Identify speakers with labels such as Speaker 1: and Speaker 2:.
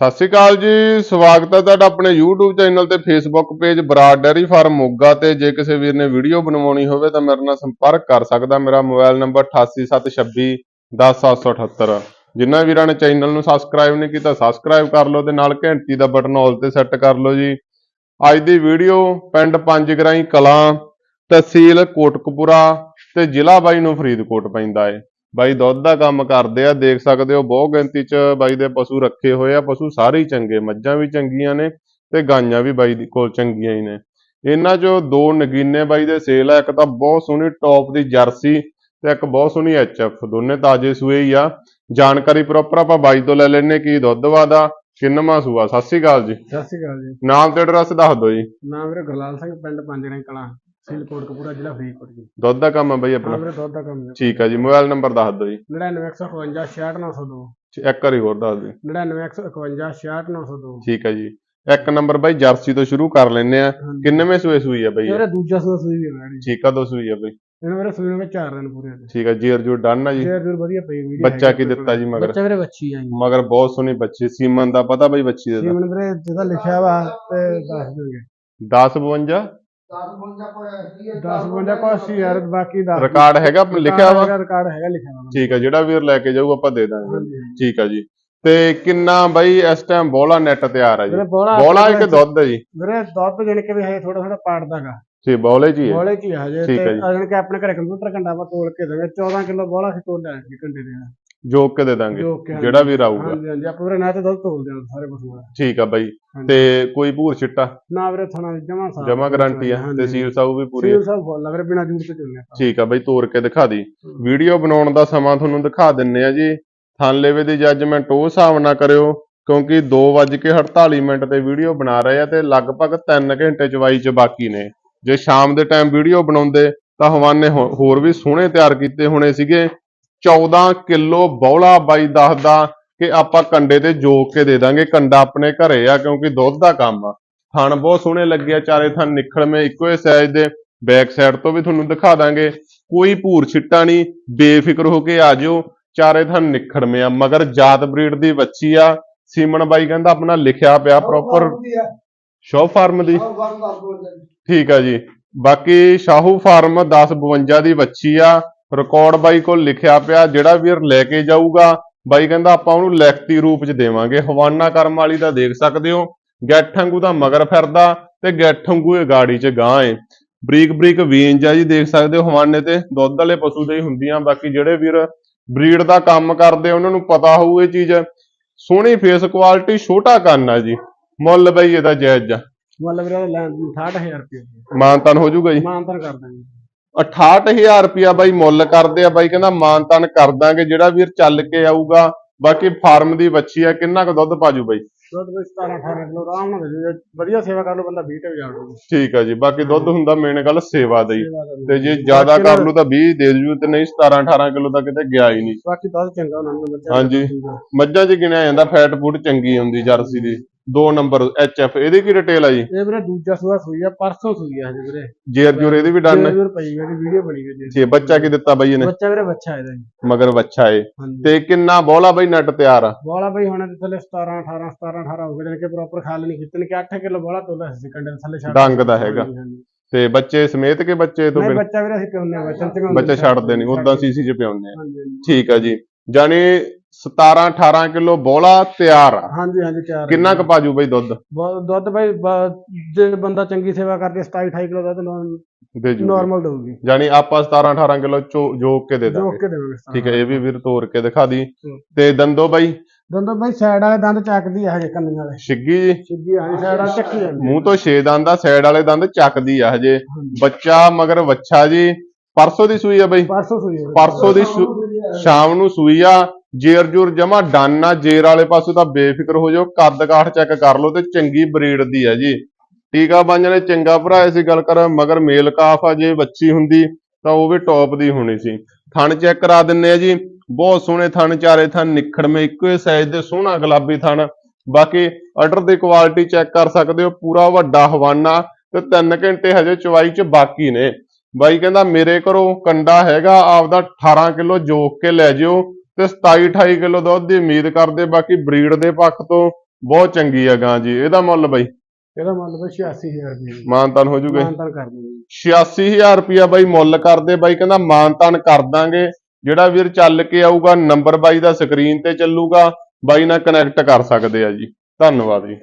Speaker 1: ਸਤਿ ਸ਼੍ਰੀ ਅਕਾਲ ਜੀ, ਸਵਾਗਤ ਹੈ ਤੁਹਾਡਾ ਆਪਣੇ YouTube ਚੈਨਲ ਤੇ Facebook page Brar dairy farm Moga ਤੇ। ਜੇ ਕਿਸੇ ਵੀਰ ਨੇ ਵੀਡੀਓ ਬਣਵਾਉਣੀ ਹੋਵੇ ਤਾਂ ਮੇਰੇ ਨਾਲ ਸੰਪਰਕ ਕਰ ਸਕਦਾ। ਮੇਰਾ ਮੋਬਾਈਲ ਨੰਬਰ 8876 10778 ਜਿਨ੍ਹਾਂ ਵੀਰਾਂ ਨੇ ਚੈਨਲ ਨੂੰ ਸਬਸਕ੍ਰਾਈਬ ਨਹੀਂ ਕੀਤਾ ਸਬਸਕ੍ਰਾਈਬ ਕਰ ਲਓ ਤੇ ਨਾਲ ਘੰਟੀ ਦਾ ਬਟਨ ਆਲ ਤੇ ਸੈੱਟ ਕਰ ਲਓ ਜੀ। ਅੱਜ ਦੀ ਵੀਡੀਓ, ਪਿੰਡ ਪੰਜਗਰਾਈ ਕਲਾਂ, ਤਹਿਸੀਲ ਕੋਟਕਪੂਰਾ ਤੇ ਜ਼ਿਲ੍ਹਾ ਬਾਈ ਨੂੰ ਫਰੀਦਕੋਟ ਪੈਂਦਾ ਏ। ਬਾਈ ਦੁੱਧ ਦਾ ਕੰਮ ਕਰਦੇ ਆ ਦੇਖ ਸਕਦੇ ਹੋ ਬਹੁਤ ਗਿਣਤੀ 'ਚ ਬਾਈ ਦੇ ਪਸ਼ੂ ਰੱਖੇ ਹੋਏ ਆ ਪਸ਼ੂ ਸਾਰੇ ਹੀ ਚੰਗੇ ਮੱਝਾਂ ਵੀ ਚੰਗੀਆਂ ਨੇ ਤੇ ਗਾਈਆਂ ਵੀ ਬਾਈ ਦੀ ਕੋਲ ਚੰਗੀਆਂ ਹੀ ਨੇ। ਇਹਨਾਂ 'ਚੋਂ ਦੋ ਨਗੀਨੇ ਬਾਈ ਦੇ ਸੇਲ ਆ ਇੱਕ ਤਾਂ ਬਹੁਤ ਸੋਹਣੀ ਟੌਪ ਦੀ ਜਰਸੀ ਤੇ ਇੱਕ ਬਹੁਤ ਸੋਹਣੀ ਐਚਐਫ ਦੋਨੇ ਤਾਜ਼ੇ ਸੂਏ ਹੀ ਆ। ਜਾਣਕਾਰੀ ਪ੍ਰੋਪਰ ਆਪਾਂ ਬਾਈ ਤੋਂ ਲੈ ਲੈਣੇ ਕੀ ਦੁੱਧ ਵਾਦਾ ਕਿੰਨਵਾਂ ਸੂਆ ਸਤਿ ਸ਼੍ਰੀ ਅਕਾਲ ਜੀ।
Speaker 2: ਸਤਿ ਸ਼੍ਰੀ ਅਕਾਲ ਜੀ।
Speaker 1: ਨਾਮ ਤੇ ਐਡਰੈਸ ਦੱਸ ਦਿਓ ਜੀ।
Speaker 2: ਨਾਮ ਵੀਰੇ ਗੁਰਲਾਲ ਸਿੰਘ ਪਿੰਡ ਪੰਜਣੇ ਕਲਾਂ। ਸਿਲ ਕੋਟਕਪੂਰਾ ਜ਼ਿਲ੍ਹਾ ਫਰੀਦਕੋਟ ਜੀ।
Speaker 1: ਦੁੱਧ ਦਾ ਕੰਮ ਆ ਬਾਈ
Speaker 2: ਹਾਂ
Speaker 1: ਆਪਣਾ
Speaker 2: ਵੀਰੇ ਦੁੱਧ ਦਾ ਕੰਮ ਹੈ
Speaker 1: ਠੀਕ ਆ ਜੀ ਮੋਬਾਈਲ ਨੰਬਰ ਦੱਸ ਦਿਓ ਜੀ।
Speaker 2: 99152 66902
Speaker 1: ਇੱਕ ਵਾਰੀ ਹੋਰ ਦੱਸ ਦਿਓ।
Speaker 2: 99152 66902
Speaker 1: ਠੀਕ ਆ ਜੀ। ਇੱਕ ਨੰਬਰ ਬਾਈ ਜਰਸੀ ਤੋਂ ਸ਼ੁਰੂ ਕਰ ਲੈਨੇ ਆ। ਕਿੰਨਵੇਂ ਸੂਏ ਸੂਈ ਆ ਬਾਈ ਇਹ?
Speaker 2: ਵੀਰੇ ਦੂਜਾ ਸੂਆ ਸੂਈ ਵੀ ਹੈ ਜੀ
Speaker 1: ਠੀਕ ਆ ਦੋ ਸੂਈ ਆ ਬਾਈ।
Speaker 2: ਇਹਨਾਂ ਵੀਰੇ ਸੂਈ ਵਿੱਚ 4 ਦਿਨ ਪੂਰੇ ਹੋਏ
Speaker 1: ਠੀਕ ਆ ਜੀਰ ਜੂ ਡਨ ਆ ਜੀ।
Speaker 2: ਜੇਰ ਜੂਰ ਵਧੀਆ ਪਈ ਵੀਡੀਓ
Speaker 1: ਬੱਚਾ ਕੀ ਦਿੱਤਾ ਜੀ ਮਗਰ?
Speaker 2: ਬੱਚਾ ਵੀਰੇ ਬੱਚੀ ਆ ਜੀ।
Speaker 1: ਮਗਰ ਬਹੁਤ ਸੋਹਣੀ ਬੱਚੀ ਸੀਮਨ ਦਾ ਪਤਾ ਬਾਈ ਬੱਚੀ ਦਾ?
Speaker 2: ਸੀਮਨ ਵੀਰੇ ਜਿਹਦਾ ਲਿਖਿਆ ਵਾ ਤੇ ਦੱਸ ਦਿੰਗੇ
Speaker 1: 10 52
Speaker 2: 10 52 ਕੋ 80 ਯਾਰ ਬਾਕੀ ਦੱਸ
Speaker 1: ਰਿਕਾਰਡ ਹੈਗਾ ਲਿਖਿਆ ਵਾ?
Speaker 2: ਰਿਕਾਰਡ ਹੈਗਾ ਲਿਖਿਆ ਵਾ।
Speaker 1: ਠੀਕ ਆ ਜਿਹੜਾ ਵੀਰ ਲੈ ਕੇ ਜਾਊ ਆਪਾਂ ਦੇ ਦਾਂਗੇ। ਠੀਕ ਆ ਜੀ। ਤੇ ਕਿੰਨਾ ਬਾਈ ਇਸ ਟਾਈਮ ਬੋਲਾ ਨੈਟ ਤਿਆਰ ਆ ਜੀ?
Speaker 2: ਬੋਲਾ
Speaker 1: ਇੱਕ ਦੁੱਧ ਹੈ ਜੀ।
Speaker 2: ਵੀਰੇ ਦੁੱਧ ਜਣ ਕੇ ਵੀ ਹਜੇ ਥੋੜਾ ਥੋੜਾ ਪਾੜਦਾਗਾ।
Speaker 1: ਜੀ ਬੋਲੇ ਜੀ ਹੈ
Speaker 2: ਬੋਲੇ ਆ ਹਜੇ
Speaker 1: ਹੈ
Speaker 2: ਤੇ
Speaker 1: ਜੀ।
Speaker 2: ਅਜਣ ਕੇ ਆਪਣੇ ਘਰੇ ਕੰਪਿਊਟਰ ਘੰਟਾ ਵਾ ਤੋੜ ਕੇ ਦੇਵੇ 14 ਕਿਲੋ ਬੋਲਾ ਸੀ ਤੋੜ ਲਿਆ ਸੀ ਘੰਟੇ ਦੇ
Speaker 1: ਜੋਕ ਕੇ ਦੇ ਦਾਂਗੇ
Speaker 2: ਜੋ ਕਿ
Speaker 1: ਜਿਹੜਾ ਵੀਰ ਆਊਗਾ
Speaker 2: ਹਾਂਜੀ ਹਾਂਜੀ। ਆਪਾਂ ਵੀਰੇ ਨਾ ਤੇ ਦੁੱਧ ਤੋੜ ਦੇਣਾ ਸਾਰੇ ਪਸ਼ੂਆਂ ਦਾ
Speaker 1: ਠੀਕ ਆ ਬਾਈ।
Speaker 2: ਹਾਂਜੀ।
Speaker 1: ਤੇ ਕੋਈ ਭੂਰ ਛਿੱਟਾ?
Speaker 2: ਨਾ ਵੀਰੇ ਥਣਾ ਜਮਾ ਸਾਫ਼
Speaker 1: ਜਮਾ ਗਾਰੰਟੀ ਆ। ਤੇ ਸੀਲ ਸਾਊ ਵੀ ਪੂਰੀ ਆ।
Speaker 2: ਸੀਲ ਸਭ ਫੁੱਲ ਰਿਹਾ ਬਿਨਾ ਜੂੜ ਤੋਂ ਚੱਲਨੇ ਆਪਾਂ।
Speaker 1: ਠੀਕ ਆ ਬਾਈ ਤੋੜ ਕੇ ਦਿਖਾ ਦੀ। ਵੀਡੀਓ ਬਣਾਉਣ ਦਾ ਸਮਾਂ ਤੁਹਾਨੂੰ ਦਿਖਾ ਦਿੰਨੇ ਆ ਜੀ। ਥਾਨਲੇਵੇ ਦੀ ਜੱਜਮੈਂਟ ਉਹ ਹਿਸਾਬ ਨਾ ਕਰਿਓ ਕਿਉਂਕਿ 2:48 ਮਿੰਟ ਤੇ ਵੀਡੀਓ ਬਣਾ ਰਹੇ ਆ ਤੇ ਲਗਭਗ 3 ਘੰਟੇ ਚਵਾਈ ਚ ਬਾਕੀ ਨੇ। ਜੇ ਸ਼ਾਮ ਦੇ ਟਾਈਮ ਵੀਡੀਓ ਬਣਾਉਂਦੇ ਤਾਂ ਹਵਾਨੇ ਹੋ- ਹੋਰ ਵੀ ਸੋਹਣੇ ਤਿਆਰ ਕੀਤੇ ਹੋਣੇ ਸੀਗੇ। 14 ਕਿਲੋ ਬੌਲਾ ਬਾਈ ਦੱਸਦਾ ਕਿ ਆਪਾਂ ਕੰਡੇ ਤੇ ਜੋਕ ਕੇ ਦੇ ਦਾਂਗੇ। ਕੰਡਾ ਆਪਣੇ ਘਰੇ ਆ ਕਿਉਂਕਿ ਦੁੱਧ ਦਾ ਕੰਮ ਆ। ਥਣ ਬਹੁਤ ਸੋਹਣੇ ਲੱਗੇ ਆ ਚਾਰੇ ਥਣ ਨਿਖੜਵੇਂ ਇੱਕੋ ਹੀ ਸਾਈਜ਼ ਦੇ। ਬੈਕ ਸਾਈਡ ਤੋਂ ਵੀ ਤੁਹਾਨੂੰ ਦਿਖਾ ਦਾਂਗੇ। ਕੋਈ ਭੂਰ ਛਿੱਟਾ ਨਹੀਂ ਬੇਫਿਕਰ ਹੋ ਕੇ ਆ ਜਿਓ। ਚਾਰੇ ਥਣ ਨਿਖੜਵੇਂ ਆ ਮਗਰ ਜਾਤ ਬਰੀਡ ਦੀ ਬੱਚੀ ਆ। ਸੀਮਨ ਬਾਈ ਕਹਿੰਦਾ ਆਪਣਾ ਲਿਖਿਆ ਪਿਆ ਪ੍ਰੋਪਰ ਸ਼ੋ ਫਾਰਮ ਦੀ ਠੀਕ ਆ ਜੀ। ਬਾਕੀ ਸ਼ਾਹੂ ਫਾਰਮ 1052 ਦੀ ਬੱਚੀ ਆ। ਰਿਕਾਰਡ ਬਾਈ ਕੋਲ ਲਿਖਿਆ ਪਿਆ ਜਿਹੜਾ ਵੀਰ ਲੈ ਕੇ ਜਾਊਗਾ ਬਾਈ ਕਹਿੰਦਾ ਆਪਾਂ ਉਹਨੂੰ ਲਿਖਤੀ ਰੂਪ ਚ ਦੇਵਾਂਗੇ। ਹਵਾਨਾ ਕਰਮ ਵਾਲੀ ਦਾ ਦੇਖ ਸਕਦੇ ਹੋ ਗੱਠ ਵਾਂਗੂ ਦਾ ਮਗਰ ਫਿਰਦਾ ਤੇ ਗੱਠ ਵਾਂਗੂ ਇਹ ਗਾੜੀ ਚ ਗਾਂ ਏ। ਬਰੀਕ ਬਰੀਕ ਵੇਂਜ ਆ ਜੀ ਦੇਖ ਸਕਦੇ ਹੋ ਹਵਾਨੇ ਤੇ ਦੁੱਧ ਵਾਲੇ ਪਸ਼ੂ ਦੇ ਹੀ ਹੁੰਦੀਆਂ ਬਾਕੀ ਜਿਹੜੇ ਵੀਰ ਬਰੀਡ ਦਾ ਕੰਮ ਕਰਦੇ ਉਹਨਾਂ ਨੂੰ ਪਤਾ ਹੋਊ ਇਹ ਚੀਜ਼। ਸੋਹਣੀ ਫੇਸ ਕੁਆਲਿਟੀ ਛੋਟਾ ਕੰਨ ਆ ਜੀ। ਮੁੱਲ ਬਈ ਇਹਦਾ ਜਾਇਜ਼ ਆ।
Speaker 2: ਮੁੱਲ ਵੀਰੇ ਉਹਦਾ ਲੈਣ 68000 ਰੁਪਏ।
Speaker 1: ਮਾਨਤਨ ਹੋ ਜਾਊਗਾ ਜੀ।
Speaker 2: ਮਾਨਤਰ ਕਰ ਦਾਂਗੇ।
Speaker 1: 68000 ਰੁਪਿਆ ਬਾਈ ਮੁੱਲ ਕਰਦੇ ਆ ਬਾਈ ਕਹਿੰਦਾ ਮਾਨਤਨ ਕਰ ਦਾਂਗੇ ਜਿਹੜਾ ਵੀਰ ਚੱਲ ਕੇ ਆਊਗਾ ਬਾਕੀ ਫਾਰਮ ਦੀ ਬੱਚੀ ਆ ਕਿੰਨਾ ਕੁ ਦੁੱਧ ਪਾਜੂ ਬਾਈ?
Speaker 2: ਦੁੱਧ ਵਿੱਚ 17 18 ਕਿਲੋ ਆਰਾਮ ਨਾਲ ਦੇ ਵਧੀਆ ਸੇਵਾ ਕਰ ਲਓ ਬੰਦਾ 20 ਤੇ ਜਾ ਦੂਗਾ
Speaker 1: ਠੀਕ ਆ ਜੀ ਬਾਕੀ ਦੁੱਧ ਹੁੰਦਾ ਮੇਨ ਗੱਲ ਸੇਵਾ ਦਾ
Speaker 2: ਵੀ।
Speaker 1: ਤੇ ਜੇ ਜ਼ਿਆਦਾ ਕਰ ਲੂ ਤਾਂ 20 ਦੇ ਜੂ ਤੇ ਨਹੀਂ 17 18 ਕਿਲੋ ਤਾਂ ਕਿਤੇ ਗਿਆ ਹੀ ਨਹੀਂ।
Speaker 2: ਬਾਕੀ ਦੁੱਧ ਚੰਗਾ ਉਹਨਾਂ ਨੂੰ
Speaker 1: ਹਾਂਜੀ। ਮੱਝਾਂ 'ਚ ਗਿਣਿਆ ਜਾਂਦਾ ਫੈਟ ਫੂਡ ਚੰਗੀ ਹੁੰਦੀ ਜਰਸੀ ਦੀ। ਦੋ ਨੰਬਰ ਐਫ ਇਹਦੀ ਕੀ ਡਿਟੇਲ ਆ ਜੀ?
Speaker 2: ਇਹ ਵੀਰੇ ਦੂਜਾ ਸੂਆ ਸੂਈ ਆ ਪਰਸੋਂ ਸੂਈ ਆ ਹਜੇ ਵੀਰੇ।
Speaker 1: ਜੇਰ ਜੂਰ ਇਹਦੀ ਵੀ ਡਨ ਹੈ।
Speaker 2: ਵੀਰ ਪਈ ਜਿਹੜੀ ਵੀਡੀਓ ਬਣੀ ਹੋਈ ਜੀ
Speaker 1: ਜੀ ਬੱਚਾ ਕੀ ਦਿੱਤਾ ਬਾਈ ਇਹਨੇ?
Speaker 2: ਬੱਚਾ ਵੀਰੇ ਬੱਚਾ ਇਹਦਾ ਜੀ।
Speaker 1: ਮਗਰ ਬੱਚਾ ਏ। ਤੇ ਕਿੰਨਾ ਬੋਲਾ ਬਾਈ ਨੱਟ ਤਿਆਰ ਆ?
Speaker 2: ਬੋਲਾ ਬਈ ਹੁਣ ਥੱਲੇ 17 18 17 18 ਹੋ ਗਏ ਜਾਣੀ ਕਿ ਪ੍ਰੋਪਰ ਖਾਲ ਨਹੀਂ ਖਿੱਚਣ ਕਿ 8 ਕਿਲੋ ਬੋਲਾ ਤੋਲਾ ਸੀ ਕੰਡੇ ਦੇ ਥੱਲੇ ਛੱਡ
Speaker 1: ਡੰਗ ਦਾ ਹੈਗਾ। ਤੇ ਬੱਚੇ ਸਮੇਤ ਕੇ ਬੱਚੇ ਤੋਂ
Speaker 2: ਨਹੀਂ ਬੱਚਾ ਵੀਰੇ ਅਸੀਂ ਪਿਉਂਦੇ ਬੱਚਾ
Speaker 1: ਬੱਚੇ ਛੱਡਦੇ। ਨਹੀਂ ਉਦਾਂ ਸੀਸੀ 'ਚ ਪਿਆਉਂਦੇ ਆ। ਠੀਕ ਆ ਜੀ। ਜਾਨੀ 17 18 ਕਿਲੋ ਬੋਲਾ ਤਿਆਰ ਆ।
Speaker 2: ਹਾਂਜੀ ਹਾਂਜੀ ਚਾਰ
Speaker 1: ਕਿੰਨਾ ਕੁ ਪਾਜੂ ਬਾਈ ਦੁੱਧ?
Speaker 2: ਦੁੱਧ ਬਈ ਬ- ਜੇ ਬੰਦਾ ਚੰਗੀ ਸੇਵਾ ਕਰਦੇ 27 28 ਕਿਲੋ ਦੁੱਧ
Speaker 1: ਦੇ ਜੂ
Speaker 2: ਨਾਰਮਲ ਦਊਗੀ।
Speaker 1: ਜਾਨੀ ਆਪਾਂ 17 18 ਕਿਲੋ ਜੋਕ ਕੇ ਦੇ
Speaker 2: ਜੋਕ
Speaker 1: ਦਾਂਗੇ
Speaker 2: ਕੇ ਦੇਵਾਂਗੇ ਸਾਰਾ।
Speaker 1: ਠੀਕ ਹੈ ਇਹ ਵੀ ਵੀਰ ਤੋੜ ਕੇ ਦਿਖਾ ਦੀ।
Speaker 2: ਹੂੰ।
Speaker 1: ਤੇ ਦੰਦੋ ਬਾਈ?
Speaker 2: ਦੰਦੋਂ ਬਈ ਸਾਈਡ ਵਾਲੇ ਦੰਦ ਚੱਕਦੀ ਆ ਹਜੇ ਕੰਨੀ ਵਾਲੇ।
Speaker 1: ਛਿੱਗੀ ਜੀ?
Speaker 2: ਸਿੱਧੀ ਹਾਂਜੀ ਸਾਈਡ ਵਾਲੇ ਚੱਕੀ ਜਾਂਦੀ
Speaker 1: ਮੂੰਹ ਤੋਂ 6 ਦੰਦ ਆ ਸਾਈਡ ਵਾਲੇ ਦੰਦ ਚੱਕਦੀ ਆ ਹਜੇ।
Speaker 2: ਹਾਂਜੀ।
Speaker 1: ਬੱਚਾ ਮਗਰ ਵੱਛਾ ਜੀ। ਪਰਸੋਂ ਦੀ ਸੂਈ ਆ ਬਾਈ?
Speaker 2: ਪਰਸੋਂ ਸੂਈ ਆ।
Speaker 1: ਪਰਸੋਂ ਦੀ ਸ਼ੂ- ਸ਼ਾਮ ਨੂੰ ਸੂਈ ਆ। ਜੇਰ ਜੂਰ ਜਮਾ ਡਾਨਾ ਜੇਰ ਵਾਲੇ ਪਾਸੇ ਤਾਂ ਬੇਫਿਕਰ ਹੋ ਜਾਓ, ਕੱਦ ਕਾਠ ਚੈੱਕ ਕਰ ਲਓ ਤੇ ਚੰਗੀ ਬਰੀਡ ਦੀ ਹੈ ਜੀ। ਟੀਕਾ ਬਾਂਝ ਨੇ, ਚੰਗਾ ਭਰਾ ਸੀ ਗੱਲ ਕਰ, ਮਗਰ ਮੇਲ ਕਾਫ ਆ, ਜੇ ਬੱਚੀ ਹੁੰਦੀ ਤਾਂ ਉਹ ਵੀ ਟੌਪ ਦੀ ਹੋਣੀ ਸੀ। ਥਣ ਚੈੱਕ ਕਰਾ ਦਿੰਨੇ ਆ ਜੀ। ਬਹੁਤ ਸੋਹਣੇ ਥਣ, ਚਾਰੇ ਥਣ ਨਿਖੜਵੇਂ ਇੱਕੋ ਹੀ ਸਾਈਜ਼ ਦੇ, ਸੋਹਣਾ ਗੁਲਾਬੀ ਥਣ। ਬਾਕੀ ਆਰਡਰ ਦੀ ਕੁਆਲਿਟੀ ਚੈੱਕ ਕਰ ਸਕਦੇ ਹੋ, ਪੂਰਾ ਵੱਡਾ ਹਵਾਨਾ ਤੇ 3 ਘੰਟੇ ਹਜੇ ਚਵਾਈ ਚ ਬਾਕੀ ਨੇ। ਬਾਈ ਕਹਿੰਦਾ, ਮੇਰੇ ਘਰੋਂ ਕੰਡਾ ਹੈਗਾ, ਆਪਦਾ 18 ਕਿਲੋ ਜੋਕ ਕੇ ਲੈ ਜਿਓ। ਤੇ 27 28 ਕਿਲੋ ਦੁੱਧ ਦੀ ਉਮੀਦ ਕਰਦੇ ਬਾਕੀ ਬਰੀਡ ਦੇ ਪੱਖ ਤੋਂ ਬਹੁਤ ਚੰਗੀ ਆ ਗਾਂ ਜੀ। ਇਹਦਾ ਮੁੱਲ ਬਾਈ?
Speaker 2: ਇਹਦਾ ਮੁੱਲ ਬਈ 86000 ਰੁਪਏ ਜੀ।
Speaker 1: ਮਾਨਤਾਨ ਹੋ ਜੂਗੇ
Speaker 2: ਮਾਨਤਾਨ ਕਰ ਜੀ।
Speaker 1: 86000 ਰੁਪਿਆ ਬਾਈ ਮੁੱਲ ਕਰਦੇ ਬਾਈ ਕਹਿੰਦਾ ਮਾਨਤਾਨ ਕਰ ਦਾਂਗੇ। ਜਿਹੜਾ ਵੀਰ ਚੱਲ ਕੇ ਆਊਗਾ ਨੰਬਰ ਬਾਈ ਦਾ ਸਕਰੀਨ ਤੇ ਚੱਲੂਗਾ। ਬਾਈ ਨਾਲ ਕਨੈਕਟ ਕਰ ਸਕਦੇ ਆ ਜੀ। ਧੰਨਵਾਦ ਜੀ।